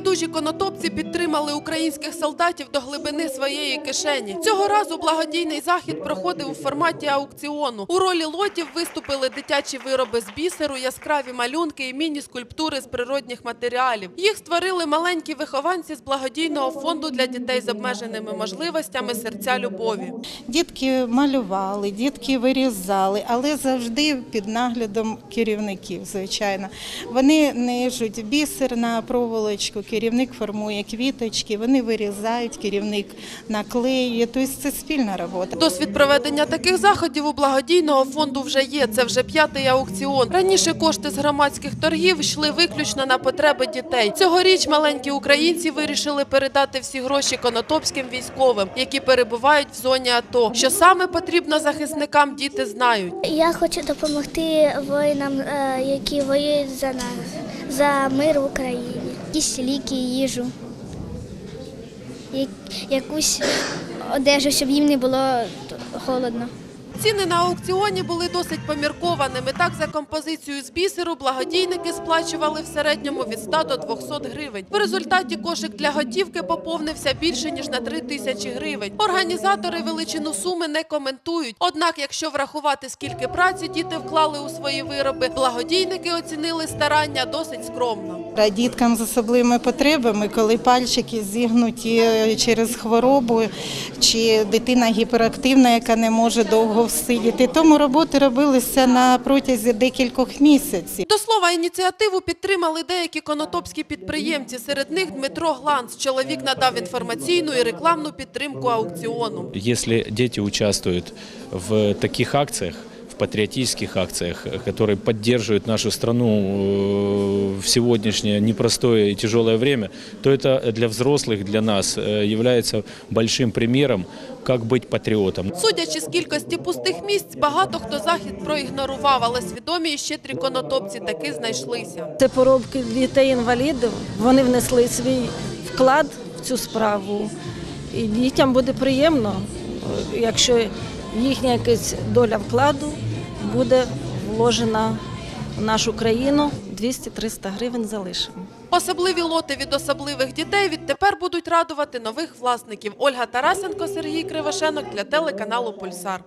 Небайдужі конотопці підтримали українських солдатів до глибини своєї кишені. Цього разу благодійний захід проходив у форматі аукціону. У ролі лотів виступили дитячі вироби з бісеру, яскраві малюнки і міні-скульптури з природних матеріалів. Їх створили маленькі вихованці з благодійного фонду для дітей з обмеженими можливостями серця любові. Дітки малювали, дітки вирізали, але завжди під наглядом керівників, звичайно. Вони нижуть бісер на проволочку, керівник формує квіточки, вони вирізають, керівник наклеює. Тобто це спільна робота. Досвід проведення таких заходів у благодійного фонду вже є. Це вже п'ятий аукціон. Раніше кошти з громадських торгів йшли виключно на потреби дітей. Цьогоріч маленькі українці вирішили передати всі гроші конотопським військовим, які перебувають в зоні АТО. Що саме потрібно захисникам, діти знають. Я хочу допомогти воїнам, е, які воюють за нас, за мир в Україні. Якісь ліки, їжу, якусь одежу, щоб їм не було холодно. Ціни на аукціоні були досить поміркованими. Так, за композицію з бісеру благодійники сплачували в середньому від 100 до 200 гривень. В результаті кошик для готівки поповнився більше ніж на 3 тисячі гривень. Організатори величину суми не коментують. Однак, якщо врахувати скільки праці діти вклали у свої вироби, благодійники оцінили старання досить скромно. Діткам з особливими потребами, коли пальчики зігнуті е, через хворобу, чи дитина гіперактивна, яка не може довго всидіти. Тому роботи робилися на протязі декількох місяців. До слова, ініціативу підтримали деякі конотопські підприємці. Серед них Дмитро Гланц. Чоловік надав інформаційну і рекламну підтримку аукціону. Якщо діти участвують в таких акциях, в патриотических акциях, которые поддерживают нашу страну э, в сегодняшнее непростое и тяжелое время, то это для взрослых, для нас э, является большим примером, как быть патриотом. Судячи з кількості пустих місць, багато хто захід проігнорував, але свідомі і щедрі конотопці таки знайшлися. Це поробки дітей-інвалідів. Вони внесли свій вклад в цю справу. І дітям буде приємно, е, якщо їхня якась доля вкладу буде вложена в нашу країну. 200-300 гривень залишимо. Особливі лоти від особливих дітей відтепер будуть радувати нових власників. Ольга Тарасенко, Сергій Кривошенок для телеканалу Пульсар.